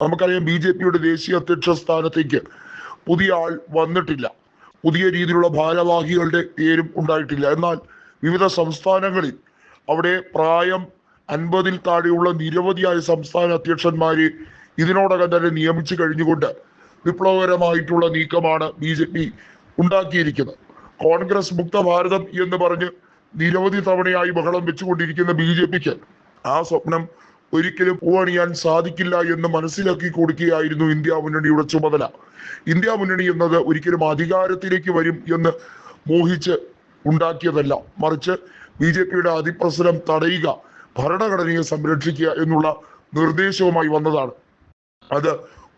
നമുക്കറിയാം B J പിയുടെ ദേശീയ അധ്യക്ഷ സ്ഥാനത്തേക്ക് പുതിയ ആൾ വന്നിട്ടില്ല. പുതിയ രീതിയിലുള്ള ഭാരവാഹികളുടെ പേരും ഉണ്ടായിട്ടില്ല. എന്നാൽ വിവിധ സംസ്ഥാനങ്ങളിൽ അവിടെ പ്രായം അൻപതിൽ താഴെയുള്ള നിരവധിയായ സംസ്ഥാന അധ്യക്ഷന്മാര് ഇതിനോടകം തന്നെ നിയമിച്ചു കഴിഞ്ഞുകൊണ്ട് വിപ്ലവകരമായിട്ടുള്ള നീക്കമാണ് ബി ജെ പി ഉണ്ടാക്കിയിരിക്കുന്നത്. കോൺഗ്രസ് മുക്ത ഭാരതം എന്ന് പറഞ്ഞ് നിരവധി തവണയായി ബഹളം വെച്ചുകൊണ്ടിരിക്കുന്ന ബി ജെ പിക്ക് ആ സ്വപ്നം ഒരിക്കലും പോവാണിയാൻ സാധിക്കില്ല എന്ന് മനസ്സിലാക്കി കൊടുക്കുകയായിരുന്നു ഇന്ത്യ മുന്നണിയുടെ ചുമതല. ഇന്ത്യ മുന്നണി എന്നത് ഒരിക്കലും അധികാരത്തിലേക്ക് വരും എന്ന് മോഹിച്ച് ഉണ്ടാക്കിയതല്ല. മറിച്ച് ബി ജെ പിയുടെ അതിപ്രസരം തടയുക ഭരണഘടനയെ സംരക്ഷിക്കുക എന്നുള്ള നിർദ്ദേശവുമായി വന്നതാണ്. അത്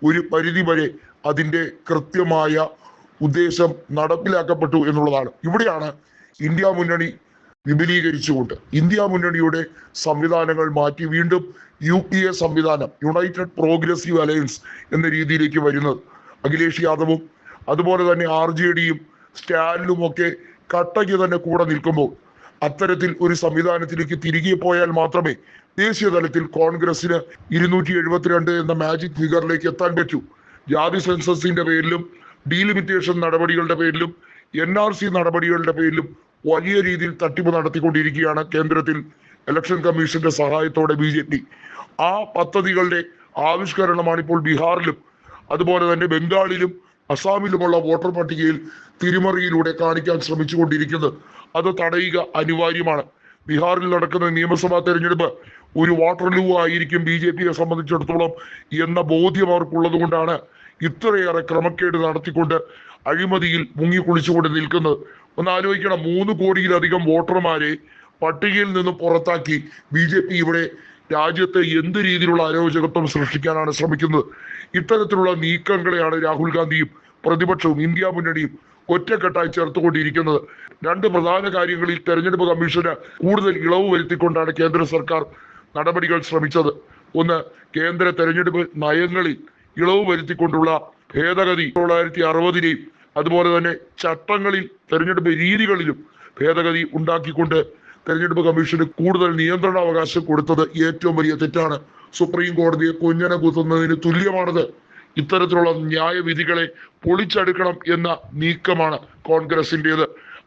ഒരു പരിധി വരെ അതിന്റെ കൃത്യമായ ഉദ്ദേശം നടപ്പിലാക്കപ്പെട്ടു എന്നുള്ളതാണ്. ഇവിടെയാണ് ഇന്ത്യ മുന്നണി വിപുലീകരിച്ചുകൊണ്ട് ഇന്ത്യ മുന്നണിയുടെ സംവിധാനങ്ങൾ മാറ്റി വീണ്ടും യു പി എ സംവിധാനം യുണൈറ്റഡ് പ്രോഗ്രസീവ് അലയൻസ് എന്ന രീതിയിലേക്ക് വരുന്നത്. അഖിലേഷ് യാദവും അതുപോലെ തന്നെ ആർ ജെ ഡിയും സ്റ്റാലിനും ഒക്കെ കട്ടയ്ക്ക് തന്നെ കൂടെ നിൽക്കുമ്പോൾ അത്തരത്തിൽ ഒരു സംവിധാനത്തിലേക്ക് തിരികെ പോയാൽ മാത്രമേ ദേശീയ തലത്തിൽ കോൺഗ്രസിന് ഇരുന്നൂറ്റി എഴുപത്തിരണ്ട് എന്ന മാജിക് ഫിഗറിലേക്ക് എത്താൻ പറ്റൂ. ജാതി സെൻസസിന്റെ പേരിലും ഡീലിമിറ്റേഷൻ നടപടികളുടെ പേരിലും എൻ ആർ സി നടപടികളുടെ പേരിലും വലിയ രീതിയിൽ തട്ടിപ്പ് നടത്തിക്കൊണ്ടിരിക്കുകയാണ് കേന്ദ്രത്തിൽ ഇലക്ഷൻ കമ്മീഷന്റെ സഹായത്തോടെ ബി ജെ പി. ആ പദ്ധതികളുടെ ആവിഷ്കരണമാണ് ഇപ്പോൾ ബീഹാറിലും അതുപോലെ തന്നെ ബംഗാളിലും അസാമിലുമുള്ള വോട്ടർ പട്ടികയിൽ തിരിമറിയിലൂടെ കാണിക്കാൻ ശ്രമിച്ചുകൊണ്ടിരിക്കുന്നത്. അത് തടയുക അനിവാര്യമാണ്. ബീഹാറിൽ നടക്കുന്ന നിയമസഭാ തെരഞ്ഞെടുപ്പ് ഒരു വാട്ടർലൂ ആയിരിക്കും ബി ജെ പിയെ സംബന്ധിച്ചിടത്തോളം എന്ന ബോധ്യം അവർക്കുള്ളത് കൊണ്ടാണ് ഇത്രയേറെ ക്രമക്കേട് നടത്തിക്കൊണ്ട് അഴിമതിയിൽ മുങ്ങിക്കുളിച്ചുകൊണ്ട് നിൽക്കുന്നത്. ഒന്ന് ആലോചിക്കണം. മൂന്ന് കോടിയിലധികം വോട്ടർമാരെ പട്ടികയിൽ നിന്ന് പുറത്താക്കി ബി ജെ പി ഇവിടെ രാജ്യത്ത് എന്ത് രീതിയിലുള്ള അരോചകത്വം സൃഷ്ടിക്കാനാണ് ശ്രമിക്കുന്നത്? ഇത്തരത്തിലുള്ള നീക്കങ്ങളെയാണ് രാഹുൽ ഗാന്ധിയും പ്രതിപക്ഷവും ഇന്ത്യ മുന്നണിയും ഒറ്റക്കെട്ടായി ചേർത്തുകൊണ്ടിരിക്കുന്നത്. രണ്ട് പ്രധാന കാര്യങ്ങളിൽ തെരഞ്ഞെടുപ്പ് കമ്മീഷന് കൂടുതൽ ഇളവ് വരുത്തിക്കൊണ്ടാണ് കേന്ദ്ര സർക്കാർ നടപടികൾ ശ്രമിച്ചത്. ഒന്ന് കേന്ദ്ര തെരഞ്ഞെടുപ്പ് നയങ്ങളിൽ ഇളവ് വരുത്തിക്കൊണ്ടുള്ള ഭേദഗതി തൊള്ളായിരത്തി അറുപതിലെയും അതുപോലെ തന്നെ ചട്ടങ്ങളിൽ തെരഞ്ഞെടുപ്പ് രീതികളിലും ഭേദഗതി ഉണ്ടാക്കിക്കൊണ്ട് തെരഞ്ഞെടുപ്പ് കമ്മീഷന് കൂടുതൽ നിയന്ത്രണാവകാശം കൊടുത്തത് ഏറ്റവും വലിയ തെറ്റാണ്. സുപ്രീം കോടതിയെ കുഞ്ഞന കുത്തുന്നതിന് തുല്യമാണത്. ഇത്തരത്തിലുള്ള ന്യായവിധികളെ പൊളിച്ചെടുക്കണം എന്ന നീക്കമാണ് കോൺഗ്രസിന്റെത്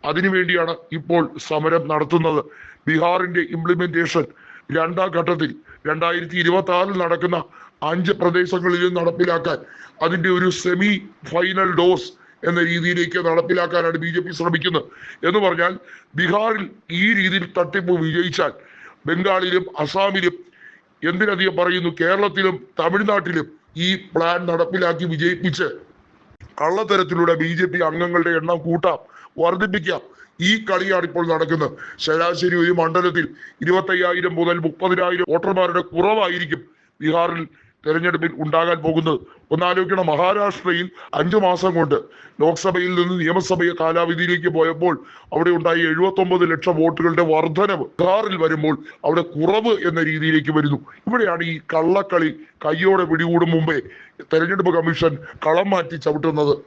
അതിനുവേണ്ടിയാണ് ഇപ്പോൾ സമരം നടത്തുന്നത്. ബീഹാറിന്റെ ഇംപ്ലിമെന്റേഷൻ രണ്ടാം ഘട്ടത്തിൽ രണ്ടായിരത്തി ഇരുപത്തി ആറിൽ നടക്കുന്ന അഞ്ച് പ്രദേശങ്ങളിലും നടപ്പിലാക്കാൻ അതിന്റെ ഒരു സെമി ഫൈനൽ ഡോസ് എന്ന രീതിയിലേക്ക് നടപ്പിലാക്കാനാണ് ബി ജെ പി ശ്രമിക്കുന്നത്. എന്ന് പറഞ്ഞാൽ ബീഹാറിൽ ഈ രീതിയിൽ തട്ടിപ്പ് വിജയിച്ചാൽ ബംഗാളിലും അസാമിലും എന്തിനധികം പറയുന്നു കേരളത്തിലും തമിഴ്നാട്ടിലും ഈ പ്ലാൻ നടപ്പിലാക്കി വിജയിപ്പിച്ച് കള്ളത്തരത്തിലൂടെ ബി ജെ പി അംഗങ്ങളുടെ എണ്ണം കൂട്ടാം വർദ്ധിപ്പിക്കാം. ഈ കളിയാണ് ഇപ്പോൾ നടക്കുന്നത്. ശരാശരി ഒരു മണ്ഡലത്തിൽ ഇരുപത്തയ്യായിരം മുതൽ മുപ്പതിനായിരം വോട്ടർമാരുടെ കുറവായിരിക്കും ബീഹാറിൽ തെരഞ്ഞെടുപ്പിൽ ഉണ്ടാകാൻ പോകുന്നത്. ഒന്നാലോചിക്കണം മഹാരാഷ്ട്രയിൽ അഞ്ചു മാസം കൊണ്ട് ലോക്സഭയിൽ നിന്ന് നിയമസഭയെ കാലാവധിയിലേക്ക് പോയപ്പോൾ അവിടെ ഉണ്ടായ എഴുപത്തൊമ്പത് ലക്ഷം വോട്ടുകളുടെ വർധനവ് ബീഹാറിൽ വരുമ്പോൾ അവിടെ കുറവ് എന്ന രീതിയിലേക്ക് വരുന്നു. ഇവിടെയാണ് ഈ കള്ളക്കളി കയ്യോടെ പിടികൂടും മുമ്പേ തെരഞ്ഞെടുപ്പ് കമ്മീഷൻ കളം മാറ്റി ചവിട്ടുന്നത്.